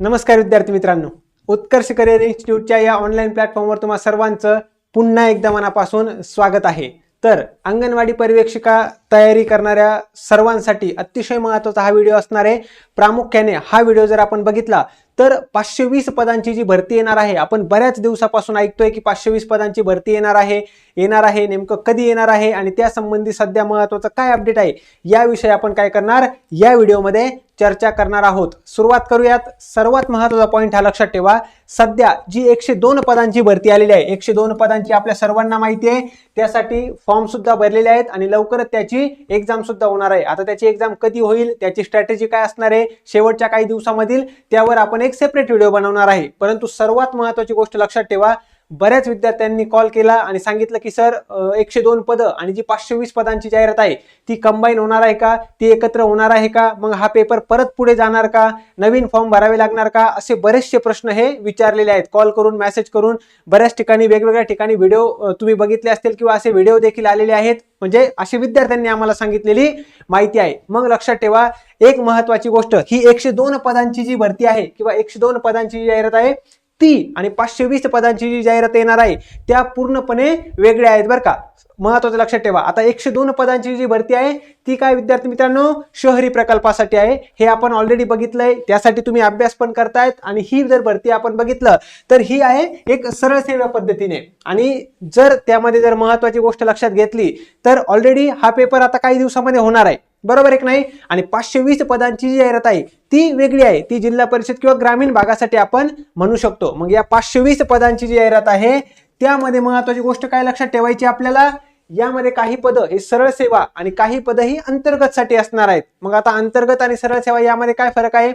नमस्कार विद्यार्थी मित्रांनो. उत्कर्ष करिअर इन्स्टिट्यूटच्या या ऑनलाईन प्लॅटफॉर्मवर तुम्हा सर्वांचं पुन्हा एकदा मनापासून स्वागत आहे. तर अंगणवाडी पर्यवेक्षिका तयारी करणाऱ्या सर्वांसाठी अतिशय महत्त्वाचा हा व्हिडिओ असणार आहे. प्रामुख्याने हा व्हिडिओ जर आपण बघितला तर पाचशे वीस पदांची जी भरती येणार आहे आपण बऱ्याच दिवसापासून ऐकतोय की पाचशे वीस पदांची भरती येणार आहे येणार आहे नेमकं कधी येणार आहे आणि त्यासंबंधी सध्या महत्त्वाचं काय अपडेट आहे याविषयी आपण काय करणार? या व्हिडिओमध्ये चर्चा करणार आहोत. सुरुवात करूयात. सर्वात महत्त्वाचा पॉईंट हा लक्षात ठेवा. सध्या जी एकशे दोन पदांची भरती आलेली आहे एकशे दोन पदांची आपल्या सर्वांना माहिती आहे. त्यासाठी फॉर्म सुद्धा भरलेले आहेत आणि लवकरच त्याची एक्झाम सुद्धा होणार आहे. आता त्याची एक्झाम कधी होईल त्याची स्ट्रॅटेजी काय असणार आहे शेवटच्या काही दिवसामधील त्यावर आपण एक सेपरेट व्हिडिओ बनवणार आहे. परंतु सर्वात महत्त्वाची गोष्ट लक्षात ठेवा बऱ्याच विद्यार्थ्यांनी कॉल केला आणि सांगितलं की सर एकशे दोन पदं आणि जी पाचशे वीस पदांची जाहिरात आहे ती कंबाईन होणार आहे का? ती एकत्र होणार आहे का? मग हा पेपर परत पुढे जाणार का? नवीन फॉर्म भरावे लागणार का? असे बरेचसे प्रश्न हे विचारलेले आहेत. कॉल करून मेसेज करून बऱ्याच ठिकाणी वेगवेगळ्या ठिकाणी व्हिडिओ तुम्ही बघितले असतील किंवा असे व्हिडिओ देखील आलेले आहेत. म्हणजे असे विद्यार्थ्यांनी आम्हाला सांगितलेली माहिती आहे. मग लक्षात ठेवा एक महत्वाची गोष्ट ही एकशे दोन पदांची जी भरती आहे किंवा एकशे दोन पदांची जी जाहिरात आहे ती आणि पाचशे वीस पदांची जी जाहिरात येणार आहे त्या पूर्णपणे वेगळ्या आहेत बरं का. महत्वाचं लक्षात ठेवा. आता एकशे दोन पदांची जी भरती आहे ती काय विद्यार्थी मित्रांनो? शहरी प्रकल्पासाठी आहे. हे आपण ऑलरेडी बघितलंय. त्यासाठी तुम्ही अभ्यास पण करतायत आणि ही जर भरती आपण बघितलं तर ही आहे एक सरळ सेवा पद्धतीने. आणि जर त्यामध्ये जर महत्वाची गोष्ट लक्षात घेतली तर ऑलरेडी हा पेपर आता काही दिवसामध्ये होणार आहे. बरोबर एक नाही? आणि पाचशे वीस पदांची जी जाहिरात आहे ती वेगळी आहे. ती जिल्हा परिषद किंवा ग्रामीण भागासाठी आपण म्हणू शकतो. मग या पाचशे वीस पदांची जी जाहिरात आहे त्यामध्ये महत्वाची गोष्ट काय लक्षात ठेवायची आपल्याला? यामध्ये काही पदं हे सरळ सेवा आणि काही पदं ही अंतर्गतसाठी असणार आहेत. मग आता अंतर्गत आणि सरळ सेवा यामध्ये काय फरक आहे?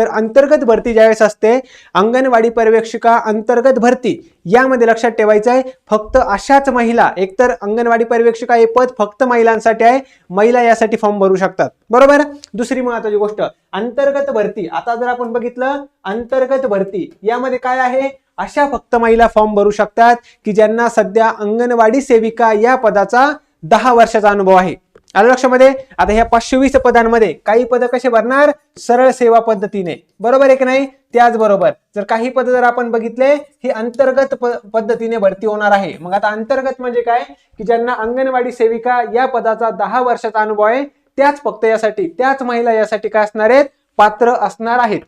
तर अंतर्गत भरती ज्यावेळेस असते अंगणवाडी पर्यवेक्षिका अंतर्गत भरती यामध्ये लक्षात ठेवायचं आहे फक्त अशाच महिला एकतर अंगणवाडी पर्यवेक्षिका हे पद फक्त महिलांसाठी आहे महिला यासाठी फॉर्म भरू शकतात. बरोबर? दुसरी महत्वाची गोष्ट अंतर्गत भरती. आता जर आपण बघितलं अंतर्गत भरती यामध्ये काय आहे? अशा फक्त महिला फॉर्म भरू शकतात की ज्यांना सध्या अंगणवाडी सेविका या पदाचा दहा वर्षाचा अनुभव आहे. आलं लक्षामध्ये? आता ह्या पाचशे वीस पदांमध्ये काही पद कसे भरणार? सरळ सेवा पद्धतीने. बरोबर आहे की नाही? त्याचबरोबर जर काही पद जर आपण बघितले ही अंतर्गत पद्धतीने भरती होणार आहे. मग आता अंतर्गत म्हणजे काय? की ज्यांना अंगणवाडी सेविका या पदाचा दहा वर्षाचा अनुभव आहे त्याच फक्त यासाठी त्याच महिला यासाठी काय असणार आहेत? पात्र असणार आहेत.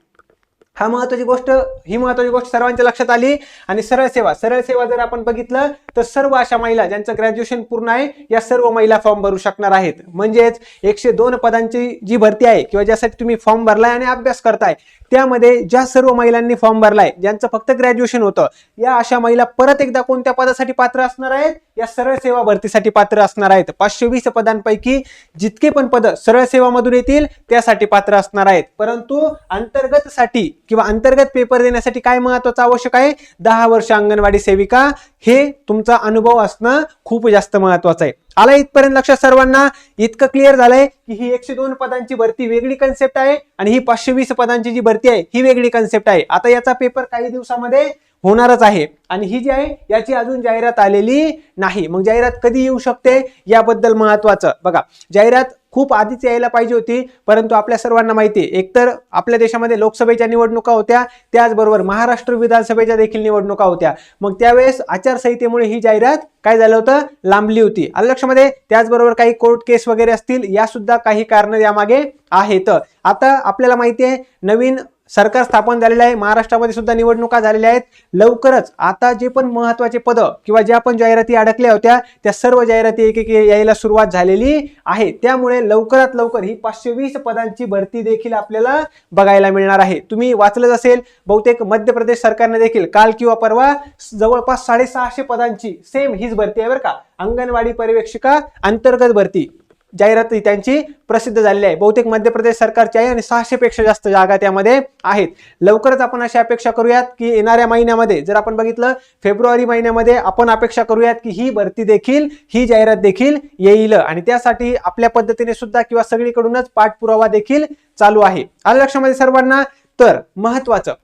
हा महत्वाची गोष्ट ही महत्वाची गोष्ट सर्वांच्या लक्षात आली. आणि सरळ सेवा सरळ सेवा जर आपण बघितलं तर सर्व अशा महिला ज्यांचं ग्रॅज्युएशन पूर्ण आहे या सर्व महिला फॉर्म भरू शकणार आहेत. म्हणजेच एकशे दोन पदांची जी भरती आहे किंवा ज्यासाठी तुम्ही फॉर्म भरलाय आणि अभ्यास करताय त्यामध्ये ज्या सर्व महिलांनी फॉर्म भरलाय ज्यांचं फक्त ग्रॅज्युएशन होतं या अशा महिला परत एकदा कोणत्या पदासाठी पात्र असणार आहेत? या सरळ सेवा भरतीसाठी पात्र असणार आहेत. पाचशे वीस पदांपैकी जितके पण पद सरळ सेवामधून येतील त्यासाठी पात्र असणार आहेत. परंतु अंतर्गतसाठी किंवा अंतर्गत पेपर देण्यासाठी काय महत्वाचं आवश्यक आहे? दहा वर्ष अंगणवाडी सेविका हे तुम तुमचा अनुभव असणं खूप जास्त महत्वाचं आहे. आला इथपर्यंत लक्षात सर्वांना. इतकं क्लिअर झालंय की ही एकशे दोन पदांची भरती वेगळी कन्सेप्ट आहे आणि ही पाचशे वीस पदांची जी भरती आहे ही वेगळी कन्सेप्ट आहे. आता याचा पेपर काही दिवसामध्ये होणारच आहे. आणि ही जी आहे याची अजून जाहिरात आलेली नाही. मग जाहिरात कधी येऊ शकते? याबद्दल महत्वाचं. बघा जाहिरात खूप आधीच यायला पाहिजे होती परंतु आपल्या सर्वांना माहिती आहे एकतर आपल्या देशामध्ये लोकसभेच्या निवडणुका होत्या त्याचबरोबर महाराष्ट्र विधानसभेच्या देखील निवडणुका होत्या. मग त्यावेळेस आचारसंहितेमुळे ही जाहिरात काय झालं होतं? लांबली होती. आलं लक्षामध्ये? त्याचबरोबर काही कोर्ट केस वगैरे असतील यासुद्धा काही कारणं यामागे आहेत. आता आपल्याला माहिती आहे नवीन सरकार स्थापन झालेलं आहे. महाराष्ट्रामध्ये सुद्धा निवडणुका झालेल्या आहेत. लवकरच आता जे पण महत्त्वाचे पद किंवा ज्या पण जाहिराती अडकल्या होत्या त्या सर्व जाहिराती एक एक यायला सुरुवात झालेली आहे. त्यामुळे लवकरात लवकर ही पाचशे वीस पदांची भरती देखील आपल्याला बघायला मिळणार आहे. तुम्ही वाचलंच असेल बहुतेक मध्य प्रदेश सरकारने देखील काल किंवा परवा जवळपास साडेसहाशे पदांची सेम हीच भरती आहे बरं का. अंगणवाडी पर्यवेक्षिका अंतर्गत भरती. जाहिरात त्यांची प्रसिद्ध झालेली आहे. बहुतेक मध्य प्रदेश सरकारची आहे आणि सहाशेपेक्षा जास्त जागा त्यामध्ये आहेत. लवकरच आपण अशी अपेक्षा करूयात की येणाऱ्या महिन्यामध्ये जर आपण बघितलं फेब्रुवारी महिन्यामध्ये आपण अपेक्षा करूयात की ही भरती देखील ही जाहिरात देखील येईल. आणि त्यासाठी आपल्या पद्धतीने सुद्धा किंवा सगळीकडूनच पाठपुरावा देखील चालू आहे. आलं लक्षामध्ये सर्वांना? तर महत्वाचं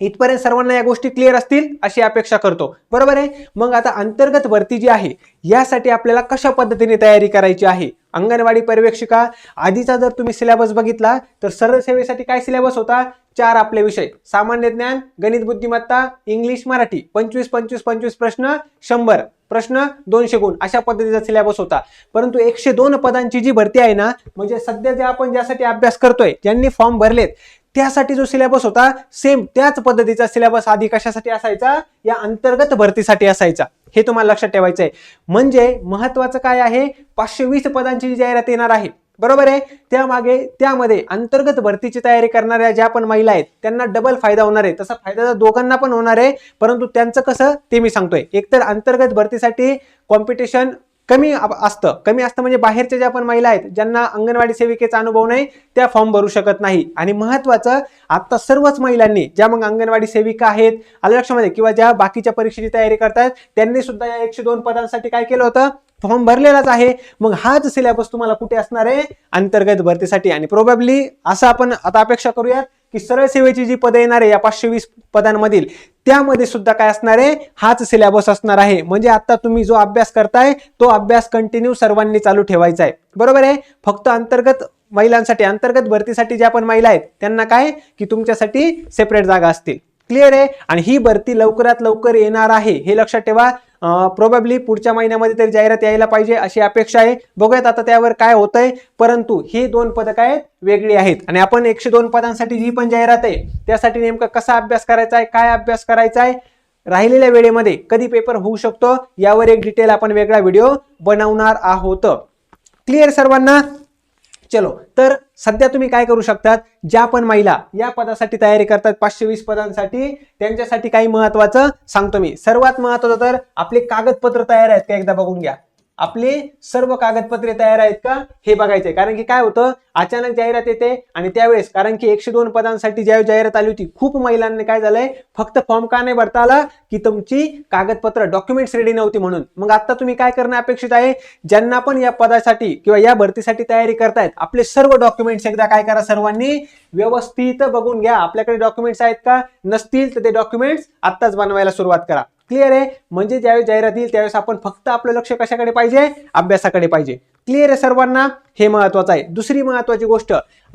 इथपर्यंत सर्वांना या गोष्टी क्लिअर असतील अशी अपेक्षा करतो. बरोबर आहे? मग आता अंतर्गत भरती जी आहे यासाठी आपल्याला कशा पद्धतीने तयारी करायची आहे? अंगणवाडी पर्यवेक्षिका आधीचा जर तुम्ही सिलेबस बघितला तर सरळ सेवेसाठी काय सिलेबस होता? चार आपले विषय. सामान्य ज्ञान गणित बुद्धिमत्ता इंग्लिश मराठी. पंचवीस पंचवीस पंचवीस प्रश्न शंभर. प्रश्न दोनशे गुण. अशा पद्धतीचा सिलेबस होता. परंतु एकशे दोन पदांची जी भरती आहे ना म्हणजे सध्या जे आपण ज्यासाठी अभ्यास करतोय ज्यांनी फॉर्म भरलेत त्यासाठी जो सिलेबस होता सेम त्याच पद्धतीचा सिलेबस आधी कशासाठी असायचा? या अंतर्गत भरतीसाठी असायचा. हे तुम्हाला लक्षात ठेवायचं आहे म्हणजे महत्वाचं काय आहे? पाचशे वीस पदांची जी जाहिरात येणार आहे. बरोबर आहे? त्यामागे त्यामध्ये अंतर्गत भरतीची तयारी करणाऱ्या ज्या पण महिला आहेत त्यांना डबल फायदा होणार आहे. तसा फायदा तर दोघांना पण होणार आहे. परंतु त्यांचं कसं? ते मी सांगतोय. एकतर अंतर्गत भरतीसाठी कॉम्पिटिशन कमी असतं. कमी असतं म्हणजे बाहेरच्या ज्या पण महिला आहेत ज्यांना अंगणवाडी सेविकेचा अनुभव नाही त्या फॉर्म भरू शकत नाही. आणि महत्वाचं आता सर्वच महिलांनी ज्या मग अंगणवाडी सेविका आहेत आलं लक्षामध्ये किंवा ज्या बाकीच्या परीक्षेची तयारी करतात त्यांनी सुद्धा या एकशे दोन पदांसाठी काय केलं होतं? फॉर्म भरलेलाच आहे. मग हाच सिलेबस तुम्हाला कुठे असणार आहे? अंतर्गत भरतीसाठी. आणि प्रोबॅबली असं आपण आता अपेक्षा करूयात की सरळ सेवेची जी पदं येणार आहे या पाचशे वीस पदांमधील त्यामध्ये सुद्धा काय असणार आहे? हाच सिलेबस असणार आहे. म्हणजे आता तुम्ही जो अभ्यास करताय तो अभ्यास कंटिन्यू सर्वांनी चालू ठेवायचा आहे. बरोबर आहे? फक्त अंतर्गत महिलांसाठी अंतर्गत भरतीसाठी ज्या पण महिला आहेत त्यांना काय? की तुमच्यासाठी सेपरेट जागा असतील. क्लिअर आहे? आणि ही भरती लवकरात लवकर येणार आहे हे लक्षात ठेवा. प्रोबॅबली पुढच्या महिन्यामध्ये तरी जाहिरात यायला पाहिजे अशी अपेक्षा आहे. बघूयात आता त्यावर काय होतंय. परंतु ही दोन पदकं आहेत वेगळी आहेत. आणि आपण एकशे दोन पदांसाठी जी पण जाहिरात आहे त्यासाठी नेमका कसा अभ्यास करायचा आहे काय अभ्यास करायचा आहे राहिलेल्या वेळेमध्ये कधी पेपर होऊ शकतो यावर एक डिटेल आपण वेगळा व्हिडिओ बनवणार आहोत. क्लिअर सर्वांना? चलो तर सध्या तुम्ही काय करू शकतात? ज्या पण महिला या पदासाठी तयारी करतात पाचशे वीस पदांसाठी त्यांच्यासाठी काही महत्वाचं सांगतो मी. सर्वात महत्वाचं तर आपले कागदपत्र तयार आहेत का? एकदा बघून घ्या. आपली सर्व कागदपत्रे तयार आहेत का? हे बघायचंय. कारण की काय होतं? अचानक जाहिरात येते आणि त्यावेळेस कारण की एकशे दोन पदांसाठी ज्यावेळी जाहिरात आली होती खूप महिलांनी काय झालंय? फक्त फॉर्म का नाही भरता आला? की तुमची कागदपत्र डॉक्युमेंट्स रेडी नव्हती म्हणून. मग आता तुम्ही काय करणं अपेक्षित आहे? ज्यांना पण या पदासाठी किंवा या भरतीसाठी तयारी करतायत आपले सर्व डॉक्युमेंट्स एकदा काय करा सर्वांनी? व्यवस्थित बघून घ्या. आपल्याकडे डॉक्युमेंट्स आहेत का? नसतील तर ते डॉक्युमेंट्स आत्ताच बनवायला सुरुवात करा. क्लिअर आहे? म्हणजे ज्यावेळेस जाहिरात येईल त्यावेळेस आपण फक्त आपलं लक्ष कशाकडे पाहिजे? अभ्यासाकडे पाहिजे. क्लिअर आहे सर्वांना? हे महत्वाचं आहे. दुसरी महत्वाची गोष्ट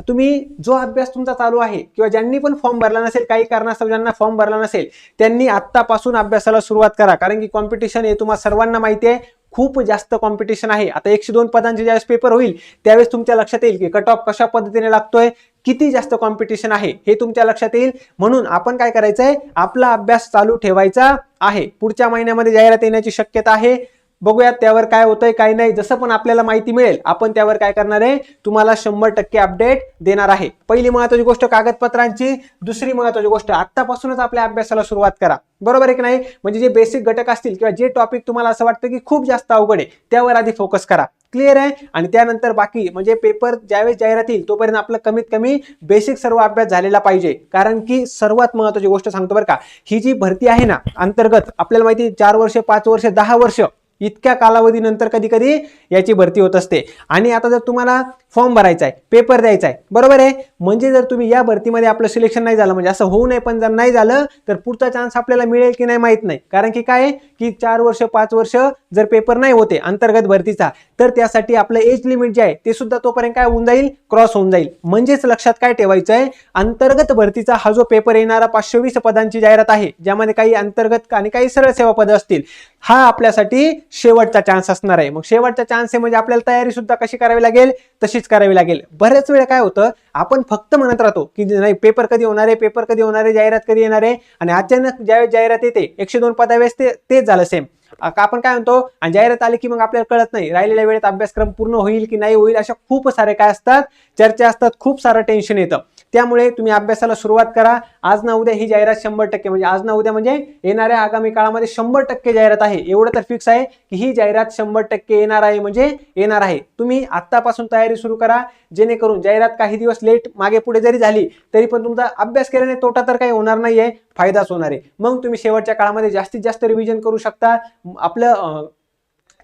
तुम्ही जो अभ्यास तुमचा चालू आहे किंवा ज्यांनी पण फॉर्म भरला नसेल काही कारणास्तव ज्यांना फॉर्म भरला नसेल त्यांनी आत्तापासून अभ्यासाला सुरुवात करा. कारण की कॉम्पिटिशन हे तुम्हाला सर्वांना माहिती आहे. खूप जास्त कॉम्पिटिशन आहे. आता एकशे दोन पदांचे ज्यावेळेस पेपर होईल त्यावेळेस तुमच्या लक्षात येईल की कट ऑफ कशा पद्धतीने लागतोय किती जास्त कॉम्पिटिशन आहे हे तुमच्या लक्षात येईल. म्हणून आपण काय करायचंय आपला अभ्यास चालू ठेवायचा आहे. पुढच्या महिन्यामध्ये जाहिरात येण्याची शक्यता आहे. बघूयात त्यावर काय होतंय काय नाही. जसं पण आपल्याला माहिती मिळेल आपण त्यावर काय करणार आहे? तुम्हाला शंभर टक्के अपडेट देणार आहे. पहिली महत्वाची गोष्ट कागदपत्रांची दुसरी महत्वाची गोष्ट आत्तापासूनच आपल्या अभ्यासाला सुरुवात करा. बरोबर आहे की नाही? म्हणजे जे बेसिक घटक असतील किंवा जे टॉपिक तुम्हाला असं वाटतं की खूप जास्त अवघड आहे त्यावर आधी फोकस करा. क्लिअर आहे? आणि त्यानंतर बाकी म्हणजे पेपर ज्यावेळेस जाहिरात येईल तोपर्यंत आपलं कमीत कमी बेसिक सर्व अभ्यास झालेला पाहिजे. कारण की सर्वात महत्वाची गोष्ट सांगतो बरं का ही जी भरती आहे ना अंतर्गत आपल्याला माहिती आहे, चार वर्ष पाच वर्ष दहा वर्ष इतक्या कालावधीनंतर कधी कधी याची भरती होत असते. आणि आता जर तुम्हाला फॉर्म भरायचा आहे पेपर द्यायचा आहे बरोबर आहे? म्हणजे जर तुम्ही या भरतीमध्ये आपलं सिलेक्शन नाही झालं म्हणजे असं होऊ नये पण जर नाही झालं तर पुढचा चान्स आपल्याला मिळेल की नाही माहीत नाही. कारण की काय की चार वर्ष पाच वर्ष जर पेपर नाही होते अंतर्गत भरतीचा तर त्यासाठी आपलं एज लिमिट जे आहे ते सुद्धा तोपर्यंत काय होऊन जाईल? क्रॉस होऊन जाईल. म्हणजेच लक्षात काय ठेवायचं आहे? अंतर्गत भरतीचा हा जो पेपर येणारा पाचशे वीस पदांची जाहिरात आहे ज्यामध्ये काही अंतर्गत आणि काही सरळ सेवा पदं असतील हा आपल्यासाठी शेवटचा चान्स असणार आहे. मग शेवटचा चान्स आहे म्हणजे आपल्याला तयारी सुद्धा कशी करावी लागेल? तशीच करावी लागेल. बऱ्याच वेळा काय होतं आपण फक्त म्हणत राहतो की नाही पेपर कधी होणार आहे पेपर कधी होणार आहे जाहिरात कधी येणार आहे? आणि अचानक ज्यावेळेस जाहिरात येते एकशे दोन पदावेळेस ते तेच झालं सेम आपण काय म्हणतो आणि जाहिरात आली की मग आपल्याला कळत नाही. राहिलेल्या वेळेत अभ्यासक्रम पूर्ण होईल की नाही होईल अशा खूप सारे काय असतात चर्चा असतात खूप सारं टेन्शन येतं. त्यामुळे तुम्ही अभ्यासाला सुरुवात करा. आज ना उद्या ही जाहिरात शंभर टक्के म्हणजे आज ना उद्या म्हणजे येणाऱ्या आगामी काळामध्ये शंभर टक्के जाहिरात आहे. एवढं तर फिक्स आहे की ही जाहिरात शंभर टक्के येणार आहे म्हणजे येणार आहे. तुम्ही आत्तापासून तयारी सुरू करा जेणेकरून जाहिरात काही दिवस लेट मागे पुढे जरी झाली तरी पण तुमचा अभ्यास केल्याने तोटा तर काही होणार नाहीये फायदाच होणार आहे. मग तुम्ही शेवटच्या काळामध्ये जास्तीत जास्त रिव्हिजन करू शकता. आपलं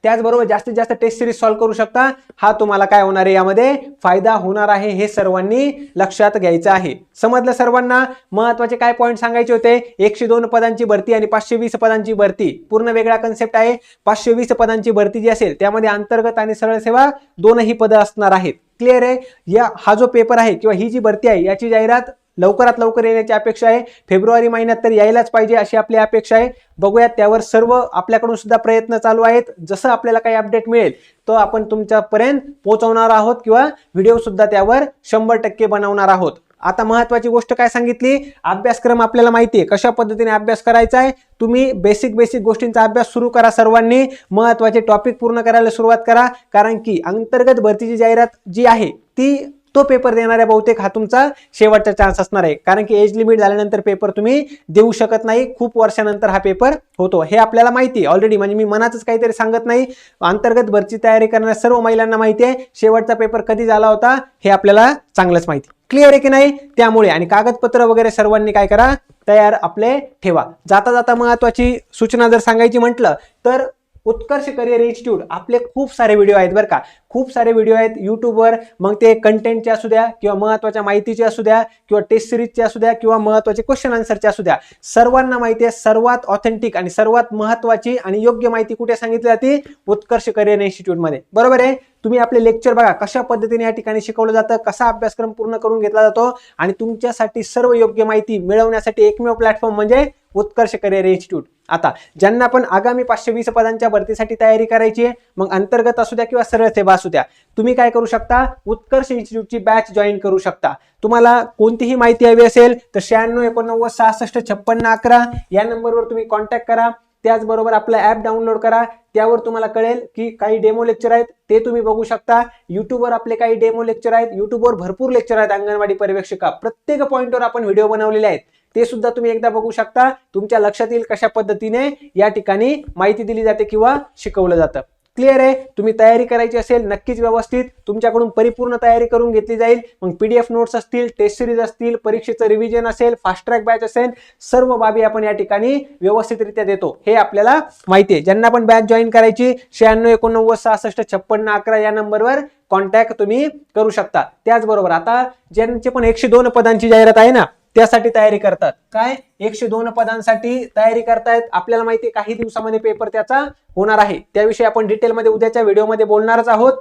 त्याचबरोबर जास्तीत जास्त टेस्ट सिरीज सॉल्व्ह करू शकता. हा तुम्हाला काय होणार आहे? यामध्ये फायदा होणार आहे हे सर्वांनी लक्षात घ्यायचं आहे. समजलं सर्वांना? महत्त्वाचे काय पॉईंट सांगायचे होते? एकशे दोन पदांची भरती आणि पाचशे वीस पदांची भरती. पूर्ण वेगळा कन्सेप्ट आहे. पाचशे वीस पदांची भरती जी असेल त्यामध्ये अंतर्गत आणि सरळ सेवा दोनही पदं असणार आहेत. क्लिअर आहे? या हा जो पेपर आहे किंवा ही जी भरती आहे याची जाहिरात लवकरात लवकर येण्याची अपेक्षा आहे. फेब्रुवारी महिन्यात तर यायलाच पाहिजे अशी आपली अपेक्षा आहे. बघूयात त्यावर सर्व आपल्याकडून सुद्धा प्रयत्न चालू आहेत. जसं आपल्याला काही अपडेट मिळेल तो आपण तुमच्यापर्यंत पोहोचवणार आहोत किंवा व्हिडिओ सुद्धा त्यावर शंभर टक्के बनवणार आहोत. आता महत्वाची गोष्ट काय सांगितली? अभ्यासक्रम आपल्याला माहिती आहे. कशा पद्धतीने अभ्यास करायचा आहे? तुम्ही बेसिक बेसिक गोष्टींचा अभ्यास सुरू करा सर्वांनी. महत्त्वाचे टॉपिक पूर्ण करायला सुरुवात करा. कारण की अंतर्गत भरतीची जाहिरात जी आहे ती तो पेपर देणाऱ्या बहुतेक हा तुमचा शेवटचा चान्स असणार आहे. कारण की एज लिमिट झाल्यानंतर पेपर तुम्ही देऊ शकत नाही. खूप वर्षानंतर हा पेपर होतो. हे आपल्याला माहिती आहे. ऑलरेडी म्हणजे मी मनातच काहीतरी सांगत नाही. अंतर्गत भरची तयारी करणाऱ्या सर्व महिलांना माहिती आहे. शेवटचा पेपर कधी झाला होता हे आपल्याला चांगलंच माहिती. क्लिअर आहे की नाही? त्यामुळे आणि कागदपत्र वगैरे सर्वांनी काय करा? तयार आपले ठेवा. जाता जाता महत्वाची सूचना जर सांगायची म्हटलं तर उत्कर्ष करिअर इन्स्टिट्यूट आपले खूप सारे व्हिडिओ आहेत बरं का. खूप सारे व्हिडिओ आहेत यूट्यूबवर मग ते कंटेंटचे असू द्या किंवा महत्त्वाच्या माहितीचे असू द्या किंवा टेस्ट सिरीजचे असू द्या किंवा महत्त्वाचे क्वेश्चन आन्सरचे असू द्या. सर्वांना माहिती आहे सर्वात ऑथेंटिक आणि सर्वात महत्त्वाची आणि योग्य माहिती कुठे सांगितली जाते? उत्कर्ष करिअर इन्स्टिट्यूटमध्ये बरोबर आहे? तुम्ही आपले लेक्चर बघा. कशा पद्धतीने या ठिकाणी शिकवलं जातं? कसा अभ्यासक्रम पूर्ण करून घेतला जातो? आणि तुमच्यासाठी सर्व योग्य माहिती मिळवण्यासाठी एकमेव प्लॅटफॉर्म म्हणजे उत्कर्ष करिअर इन्स्टिट्यूट आता ज्यांना पण आगामी पाचशे वीस पदांच्या भरतीसाठी तयारी करायची आहे मग अंतर्गत असू द्या किंवा सरळ सेवा असू द्या तुम्ही काय करू शकता? उत्कर्ष इन्स्टिट्यूटची बॅच जॉईन करू शकता. तुम्हाला कोणतीही माहिती हवी असेल तर शहाण्णव एकोणनव्वद सहासष्ट छप्पन्न अकरा या नंबरवर तुम्ही कॉन्टॅक्ट करा. त्याचबरोबर आपलं ॲप डाउनलोड करा. त्यावर तुम्हाला कळेल की काही डेमो लेक्चर आहेत ते तुम्ही बघू शकता. युट्यूबवर आपले काही डेमो लेक्चर आहेत. युट्यूबवर भरपूर लेक्चर आहेत अंगणवाडी पर्यवेक्षिका. प्रत्येक पॉईंटवर आपण व्हिडिओ बनवलेले आहेत. ते सुद्धा तुम्ही एकदा बघू शकता. तुमच्या लक्षात येईल कशा पद्धतीने या ठिकाणी माहिती दिली जाते किंवा शिकवलं जातं. क्लिअर आहे? तुम्ही तयारी करायची असेल नक्कीच व्यवस्थित. तुमच्याकडून परिपूर्ण तयारी करून घेतली जाईल. मग पीडीएफ नोट्स असतील टेस्ट सिरीज असतील परीक्षेचं रिव्हिजन असेल फास्ट ट्रॅक बॅच असेल सर्व बाबी आपण या ठिकाणी व्यवस्थितरित्या देतो. हे आपल्याला माहिती आहे. ज्यांना पण बॅच जॉईन करायची शहाण्णव एकोणनव्वद सहासष्ट छप्पन्न अकरा या नंबरवर कॉन्टॅक्ट तुम्ही करू शकता. त्याचबरोबर आता ज्यांचे पण एकशे दोन पदांची जाहिरात आहे ना त्यासाठी तयारी करतात. काय? एकशे दोन पदांसाठी तयारी करतायत. आपल्याला माहिती काही दिवसामध्ये पेपर त्याचा होणार आहे. त्याविषयी आपण डिटेलमध्ये उद्याच्या व्हिडिओमध्ये बोलणारच आहोत.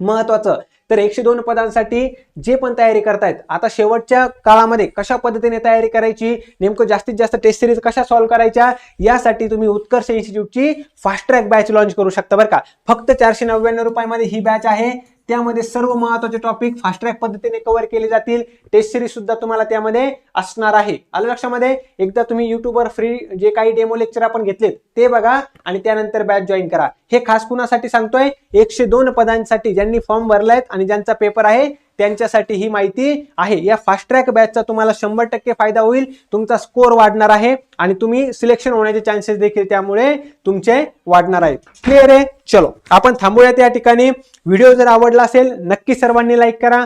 महत्वाचं. तर एकशे दोन पदांसाठी जे पण तयारी करतायत आता शेवटच्या काळामध्ये कशा पद्धतीने तयारी करायची नेमकं जास्तीत जास्त टेस्ट सिरीज कशा सॉल्व्ह करायच्या यासाठी तुम्ही उत्कर्ष इन्स्टिट्यूटची फास्ट ट्रॅक बॅच लॉन्च करू शकता बरं का. फक्त चारशे नव्याण्णव रुपयामध्ये ही बॅच आहे. त्यामध्ये सर्व महत्त्वाचे टॉपिक फास्ट ट्रॅक पद्धतीने कव्हर केले जातील. टेस्ट सिरीज सुद्धा तुम्हाला त्यामध्ये असणार आहे. आलं लक्षामध्ये? एकदा तुम्ही युट्यूबवर फ्री जे काही डेमो लेक्चर आपण घेतलेत ते बघा आणि त्यानंतर बॅच जॉईन करा. हे खास कुणासाठी सांगतोय? एकशे दोन पदांसाठी ज्यांनी फॉर्म भरलायत आणि ज्यांचा पेपर आहे त्यांच्यासाठी ही माहिती आहे. या फास्ट ट्रॅक बॅचचा तुम्हाला शंभर टक्के फायदा होईल. तुमचा स्कोर वाढणार आहे आणि तुम्ही सिलेक्शन होण्याचे चान्सेस देखील त्यामुळे तुमचे वाढणार आहेत. क्लिअर आहे? चलो आपण थांबूयात या ठिकाणी. व्हिडिओ जर आवडला असेल नक्की सर्वांनी लाईक करा.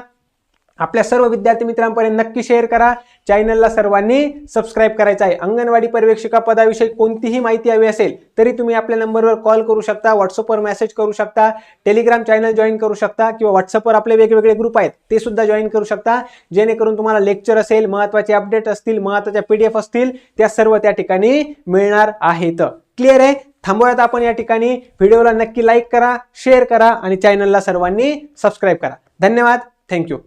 आपल्या सर्व विद्यार्थी मित्रांपर्यंत नक्की शेअर करा. चॅनलला सर्वांनी सबस्क्राईब करायचं आहे. अंगणवाडी पर्यवेक्षिका पदाविषयी कोणतीही माहिती हवी असेल तरी तुम्ही आपल्या नंबरवर कॉल करू शकता व्हॉट्सअपवर मेसेज करू शकता टेलिग्राम चॅनल जॉईन करू शकता किंवा व्हॉट्सअपवर आपले वेगवेगळे ग्रुप आहेत ते सुद्धा जॉईन करू शकता. जेणेकरून तुम्हाला लेक्चर असेल महत्त्वाचे अपडेट असतील महत्त्वाच्या पीडीएफ असतील त्या सर्व त्या ठिकाणी मिळणार आहेत. क्लिअर आहे? थांबवूयात आपण या ठिकाणी. व्हिडिओला नक्की लाईक करा शेअर करा आणि चॅनलला सर्वांनी सबस्क्राईब करा. धन्यवाद. थँक्यू